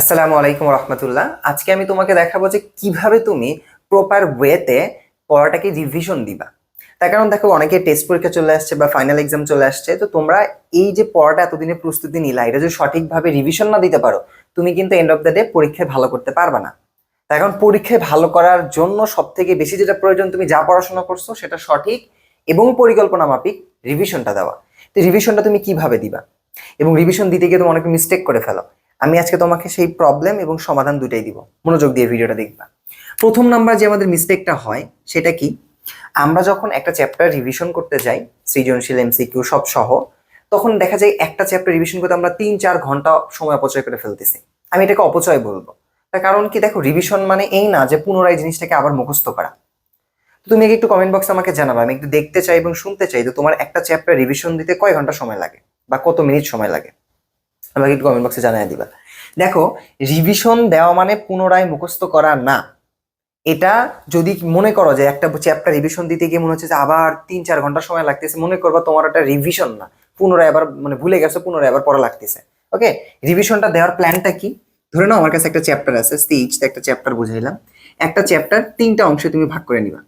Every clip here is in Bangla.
আসসালামু আলাইকুম রহমতুল্লাহ। আজকে আমি তোমাকে দেখাবো যে কীভাবে তুমি প্রপার ওয়েতে পড়াটাকে রিভিশন দিবা। তার কারণ দেখো, অনেকে টেস্ট পরীক্ষা চলে আসছে বা ফাইনাল এক্সাম চলে আসছে, তো তোমরা এই যে পড়াটা এতদিনে প্রস্তুতি নিলা, এটা যদি সঠিকভাবে রিভিশন না দিতে পারো, তুমি কিন্তু এন্ড অফ দ্য ডে পরীক্ষায় ভালো করতে পারবে না। তার কারণ পরীক্ষায় ভালো করার জন্য সব থেকে বেশি যেটা প্রয়োজন তুমি যা পড়াশোনা করছ, সেটা সঠিক এবং পরিকল্পনা মাফিক রিভিশনটা দেওয়া। তো রিভিশনটা তুমি কীভাবে দিবা? এবং রিভিশন দিতে গিয়ে তুমি অনেক মিস্টেক করে ফেলো। আমি আজকে তোমাকে সেই প্রবলেম এবং সমাধান দুটাই দিব। মনোযোগ দিয়ে ভিডিওটা দেখবা। প্রথম নাম্বার যে আমাদের মিস্টেকটা হয়, সেটা কি? আমরা যখন একটা চ্যাপ্টার রিভিশন করতে যাই, সৃজনশীল এমসিকিউ সব সহ, তখন দেখা যায় একটা চ্যাপ্টার রিভিশন করতে আমরা তিন চার ঘণ্টা সময় অপচয় করে ফেলতেছি। আমি এটাকে অপচয় বলব। তার কারণ কি, দেখো রিভিশন মানে এই না যে পুনরায় জিনিসটাকে আবার মুখস্থ করা। তুমি একটু কমেন্ট বক্সে আমাকে জানাবে। আমি একটু দেখতে চাই এবং শুনতে চাই যে তোমার একটা চ্যাপ্টার রিভিশন দিতে কয় ঘণ্টা সময় লাগে? বা কত মিনিট সময় লাগে? আমাকে একটু কমেন্ট বক্সে জানিয়ে দিবা। দেখো রিভিশন দেওয়া মানে পুনরায় মুখস্থ করা না। এটা যদি মনে করো যে একটা চ্যাপ্টার রিভিশন দিতে গিয়ে মনে হচ্ছে যে আবার তিন চার ঘণ্টা সময় লাগতেছে, মনে করবা তোমার একটা রিভিশন না। পুনরায় আবার মানে ভুলে গেছো, পুনরায় আবার পড়া লাগতেছে। ওকে রিভিশনটা দেওয়ার প্ল্যানটা কি? ধরে নাও আমার কাছে একটা চ্যাপ্টার আছে স্টিচ একটা চ্যাপ্টার বুঝাইলাম। একটা চ্যাপ্টার তিনটা অংশে তুমি ভাগ করে নিবা।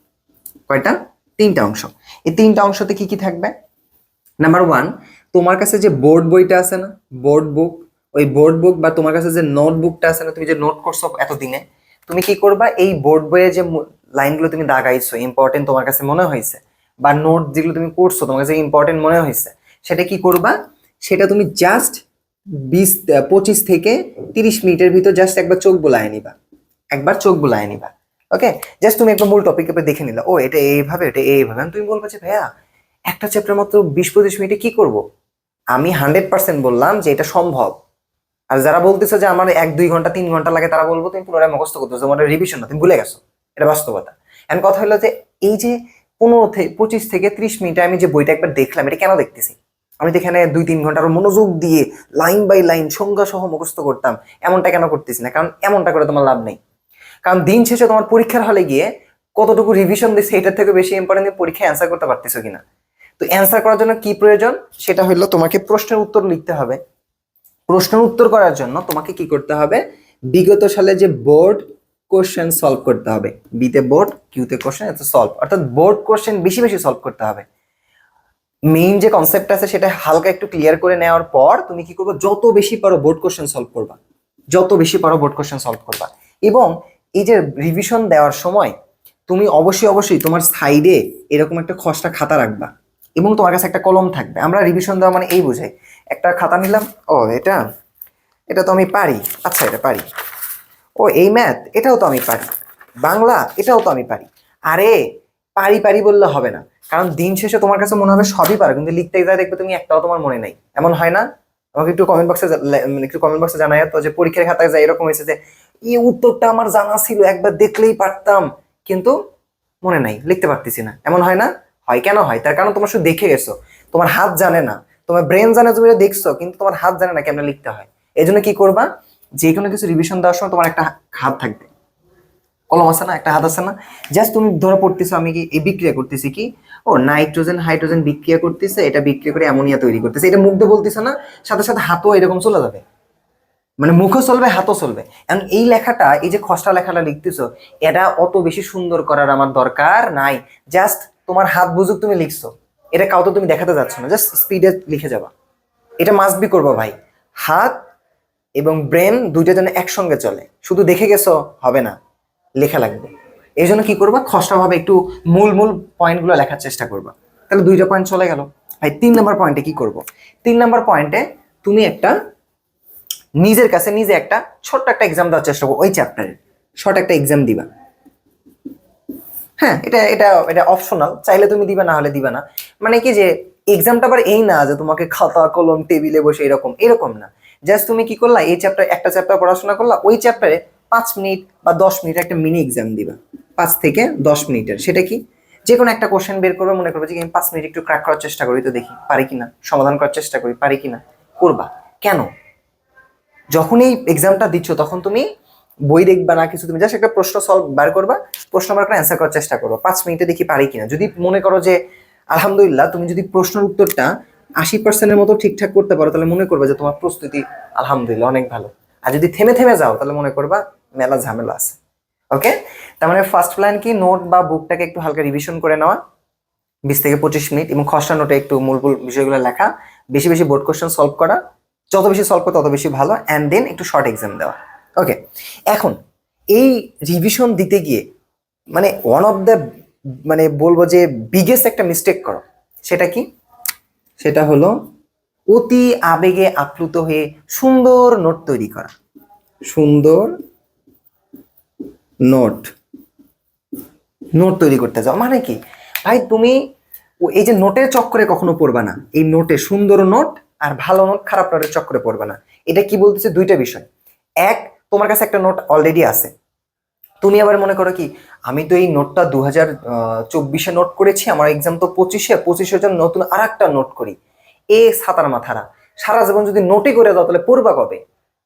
কয়টা? তিনটা অংশ। এই তিনটা অংশতে কি কি থাকবে? নাম্বার ওয়ান তোমার কাছে যে বোর্ড বইটা আছে না বোর্ড বুক ওই বোর্ড বুক বা তোমার কাছে যে নোটবুকটা আছে না, তুমি যে নোট করছ এতদিনে, তুমি কি করবা? এই বোর্ড বইয়ে যে লাইনগুলো তুমি দাগাইছো ইম্পর্টেন্ট তোমার কাছে মনে হয়েছে বা নোট যেগুলো তুমি করছ, তোমার কাছে ইম্পর্টেন্ট মনে হয়েছে সেটা কি করবা? সেটা তুমি জাস্ট বিশ পঁচিশ থেকে তিরিশ মিনিটের ভিতর জাস্ট একবার চোখ বোলায় নিবা। একবার চোখ বোলায় নিবা। ওকে জাস্ট তুমি একবার মূল টপিক দেখে নিলা, ও, এটা এইভাবে এটা এইভাবে। তুমি বলবা যে, ভাইয়া, একটা চ্যাপ্টার মাত্র বিশ, পঁচিশ মিনিটে কি করব? আমি হান্ড্রেড পার্সেন্ট বললাম যে এটা সম্ভব। আর যারা বলতেছে যে আমার এক, দুই ঘণ্টা, তিন ঘণ্টা লাগে, তারা বলব, তুমি পুনরায় মুখস্থ করতেছো, তোমার রিভিশন না তুমি ভুলে গেছো। এটা বাস্তবতা। এন্ড কথা হলো যে এই যে পনেরো থেকে পঁচিশ থেকে ত্রিশ মিনিটে আমি যে বইটা একবার দেখলাম, এটা কেন দেখতেছি? আমি তো এখানে দুই, তিন ঘণ্টার মনোযোগ দিয়ে লাইন বাই লাইন সংজ্ঞা সহ মুখস্থ করতাম, এমনটা কেন করতেছি না? কারণ এমনটা করে তোমার লাভ নেই। কারণ দিন শেষে তোমার পরীক্ষার হলে গিয়ে কতটুকু রিভিশন দিচ্ছে এটার থেকে বেশি ইম্পর্টেন্ট পরীক্ষায় অ্যান্সার করতে পারতেছো কিনা? তো অ্যান্সার করার জন্য কি প্রয়োজন? সেটা হলো তোমাকে প্রশ্নের উত্তর লিখতে হবে। প্রশ্নের উত্তর করার জন্য তোমাকে কি করতে হবে? বিগত সালে যে বোর্ড কোশ্চেন সলভ করতে হবে। বিতে বোর্ড কিউতে কোশ্চেন এত সলভ অর্থাৎ বোর্ড কোশ্চেন বেশি বেশি সলভ করতে হবে। মেইন যে কনসেপ্ট আছে সেটা হালকা একটু ক্লিয়ার করে নেওয়ার পর তুমি কি করবে? যত বেশি পারো বোর্ড কোশ্চেন সলভ করবা। যত বেশি পারো বোর্ড কোশ্চেন সলভ করবা। এবং এই যে রিভিশন দেওয়ার সময় তুমি অবশ্যই অবশ্যই তোমার সাইডে এরকম একটা খসড়া খাতা রাখবা। এবং তোমার কাছে একটা কলম থাকবে। আমরা রিভিশন দেওয়া মানে এই বুঝাই। একটা খাতা নিলাম, ও, এটা এটা তো আমি পারি। আচ্ছা এটা পারি। ও, এই ম্যাথ এটাও তো আমি পারি। বাংলা, এটাও তো আমি পারি। আরে, পারি পারি বললে হবে না। কারণ দিন শেষে তোমার কাছে মনে হবে সবই পারো, কিন্তু লিখতে গেলে দেখবে তুমি একটাও তোমার মনে নাই। এমন হয় না? আমাকে একটু কমেন্ট বক্সে একটু কমেন্ট বক্সে জানাই তো যে পরীক্ষার খাতায় যায় এরকম হয়েছে যে, এই উত্তরটা আমার জানা ছিল, একবার দেখলেই পারতাম। কিন্তু মনে নাই, লিখতে পারতেছি না। এমন হয় না? হয়? কেন হয়? তার কারণ তোমার শুধু দেখে গেছো। তোমার হাত জানে না। তোমার ব্রেন জানে তুমি দেখছ, কিন্তু তোমার হাত জানে না কেমন লিখতে হয়। এই জন্য কি করবা? যে কোনো কিছু রিভিশন দেওয়ার সময় তোমার একটা হাত থাকবে। কলম আছে না? একটা হাত আছে না? জাস্ট তুমি ধরে পড়তেছো, আমি কি এই বিক্রিয়া করতেছি কি? ও নাইট্রোজেন হাইড্রোজেন বিক্রিয়া করতেছে, এটা বিক্রিয়া করে অ্যামোনিয়া তৈরি করতেছে। এটা মুখ দিয়ে বলতেছে না, সাথে সাথে হাতও এরকম চলে যাবে। মানে মুখও চলবে, হাতও চলবে। এখন এই লেখাটা, এই যে খসড়া লেখাটা লিখতেছো, এটা অত বেশি সুন্দর করার আমার দরকার নাই। জাস্ট তোমার হাত বুঝুক তুমি লিখছো। এটা কাউকে তুমি দেখাতে যাচ্ছ না জাস্ট স্পিডে লিখে যাবা। এটা মাস্ট বি করব ভাই। হাত এবং ব্রেন দুইটা যেন একসঙ্গে চলে। শুধু দেখে গেছো, হবে না। লেখা লাগবে। এই জন্য কি করবা? খসড়াভাবে একটু মূল মূল পয়েন্টগুলো লেখার চেষ্টা করবা। তাহলে দুইটা পয়েন্ট চলে গেল। ভাই, তিন নম্বর পয়েন্টে কি করব? তিন নম্বর পয়েন্টে তুমি একটা নিজের কাছে নিজে একটা ছোট্ট একটা এক্সাম দেওয়ার চেষ্টা করো। ওই চ্যাপ্টারের শর্ট একটা এক্সাম দিবা। হ্যাঁ এটা এটা এটা অপশনাল চাইলে তুমি দিবে, না হলে দিবে না। মানে কি যে এক্সামটা আবার এই না যে তোমাকে খাতা, কলম টেবিলে বসে এরকম। এরকম না। জাস্ট তুমি কি করলা, এই চ্যাপ্টার একটা চ্যাপ্টার পড়াশোনা করলা, ওই চ্যাপ্টারে পাঁচ মিনিট বা দশ মিনিট একটা মিনি এক্সাম দিবা। পাঁচ থেকে দশ মিনিটের সেটা কি? যে কোনো একটা কোশ্চেন বের করবে, মনে করবে যে, আমি পাঁচ মিনিট একটু ক্র্যাক করার চেষ্টা করি, তো দেখি, পারি কিনা? সমাধান করার চেষ্টা করি, পারি কিনা? করবা। কেন? যখন এই এক্সামটা দিচ্ছ, তখন তুমি বই দেখবা না কিছু, তুমি জাস্ট একটা প্রশ্ন সলভ বার করবা, প্রশ্ন বার করে অ্যান্সার করার চেষ্টা করো পাঁচ মিনিটে দেখি পারি কিনা। যদি মনে করো যে, আলহামদুলিল্লাহ, তুমি যদি প্রশ্নের উত্তরটা আশি পার্সেন্টের মতো ঠিকঠাক করতে পারো, তাহলে মনে করবে যে তোমার প্রস্তুতি আলহামদুলিল্লাহ অনেক ভালো। আর যদি থেমে থেমে যাও, তাহলে মনে করবা মেলা ঝামেলা আছে। ওকে তার মানে ফার্স্ট প্ল্যান কি? নোট বা বুকটাকে একটু হালকা রিভিশন করে নেওয়া। বিশ থেকে পঁচিশ মিনিট এবং খসড়া নোটে একটু মূল মূল বিষয়গুলো লেখা। বেশি বেশি বোর্ড কোশ্চেন সলভ করা। যত বেশি সলভ করো, তত বেশি ভালো। অ্যান্ড দেন একটু শর্ট এক্সাম দেওয়া। ওকে এখন এই রিভিশন দিতে গিয়ে মানে ওয়ান অফ দ্য মানে বলব যে বিগেস্ট একটা মিস্টেক করো, সেটা কি? সেটা হলো অতি আবেগে আপ্লুত হয়ে সুন্দর নোট তৈরি করা। সুন্দর নোট নোট তৈরি করতে যাও। মানে কি? ভাই, তুমি এই যে নোটের চক্করে কখনো পড়বা না। এই নোটে সুন্দর নোট আর ভালো নোট খারাপ নোটের চক্করে পড়বা না। এটা কি বলতেছে? দুইটা বিষয়। এক তোমার কাছে একটা নোট অলরেডি আছে। তুমি আবার মনে করো কি, আমি তো এই নোটটা দু হাজার চব্বিশে নোট করেছি, আমার এক্সাম তো পঁচিশে পঁচিশের জন্য নতুন আর একটা নোট করি। এ সাতার মাথারা, সারা জীবন যদি নোটই করে দাও তাহলে পড়বা কবে?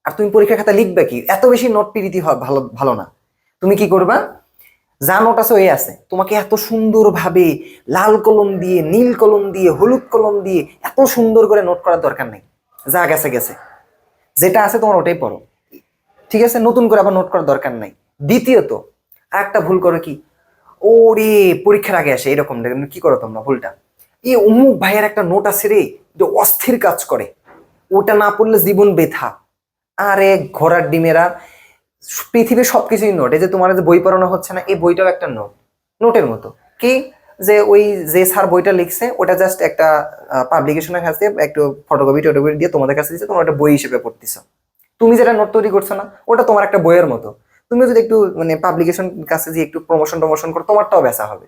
আর তুমি পরীক্ষা খাতা লিখবে কি? এত বেশি নোট পিরিতি ভালো ভালো না। তুমি কি করবা? যা নোট আছে ওই আছে। তোমাকে এত সুন্দরভাবে লাল কলম দিয়ে, নীল কলম দিয়ে, হলুদ কলম দিয়ে এত সুন্দর করে নোট করার দরকার নেই। যা গেছে গেছে। যেটা আছে তোমার ওটাই পড়ো। ঠিক আছে, নতুন করে আবার নোট করার দরকার নাই। দ্বিতীয়ত আর একটা ভুল করো কি? ওরে, পরীক্ষার আগে আসে, এরকম কি করো তোমরা ভুলটা? এ অমুক ভাইয়ের একটা নোট আছে রে, যে অস্থির কাজ করে। ওটা না পড়লে জীবন বেথা। আরে ঘোড়ার ডিমেরা, পৃথিবীর সবকিছুই নোট এই যে তোমার যে বই পড়ানো হচ্ছে না, এই বইটাও একটা নোট নোটের মতো। কি? যে ওই যে স্যার বইটা লিখছে, ওটা জাস্ট একটা পাবলিকেশনের কাছে একটু ফটোকপি টটোকপি দিয়ে তোমাদের কাছে দিচ্ছে তোমরা একটা বই হিসেবে পড়তেছো। তুমি যেটা নোট তৈরি করছ না, ওটা তোমার একটা বইয়ের মতো। তুমি যদি একটু মানে পাবলিকেশন কাছে দিয়ে একটু প্রমোশন টমোশন করো, তোমারটাও বেচা হবে।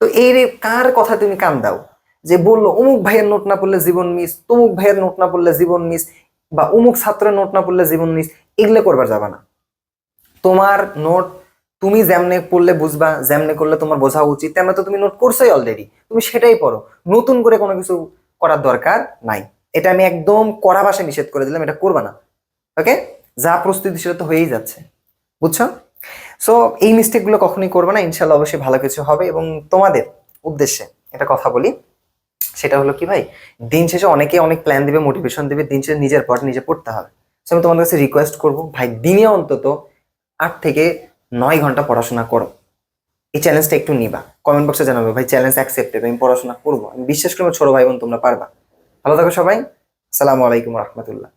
তো এই রে কার কথা তুমি কান দাও? যে বলল, অমুক ভাইয়ের নোট না পড়লে জীবন মিস তমুক ভাইয়ের নোট না পড়লে জীবন মিস বা অমুক ছাত্রের নোট না পড়লে জীবন মিস এগুলো করবার যাবা না। তোমার নোট তুমি যেমনে পড়লে বুঝবা, যেমনে করলে তোমার বোঝা উচিত, তেমন তো তুমি নোট করছোই অলরেডি তুমি সেটাই পড়ো। নতুন করে কোনো কিছু করার দরকার নাই। এটা আমি একদম কড়া ভাষায় নিষেধ করে দিলাম, এটা করবা না। ওকে যা প্রস্তুতি সেটা তো হয়েই যাচ্ছে। বুঝছ? সো এই মিস্টেকগুলো কখনোই করবে না। ইনশাল্লাহ অবশ্যই ভালো কিছু হবে এবং তোমাদের উদ্দেশ্যে এটা কথা বলি। সেটা হলো কি ভাই? দিন শেষে অনেকে অনেক প্ল্যান দিবে মোটিভেশন দিবে, দিন শেষে নিজের পর নিজে পড়তে হবে। সো আমি তোমাদের কাছে রিকোয়েস্ট করব, ভাই, দিনে অন্তত আট থেকে নয় ঘণ্টা পড়াশোনা করো। এই চ্যালেঞ্জটা একটু নিবা। কমেন্ট বক্সে জানাবে, ভাই চ্যালেঞ্জ অ্যাকসেপ্টেড আমি পড়াশোনা করব। আমি বিশ্বাস করি আমার ছোট ভাই বোন তোমরা পারবা। ভালো থাকো সবাই। আসসালামু আলাইকুম রহমতুল্লাহ।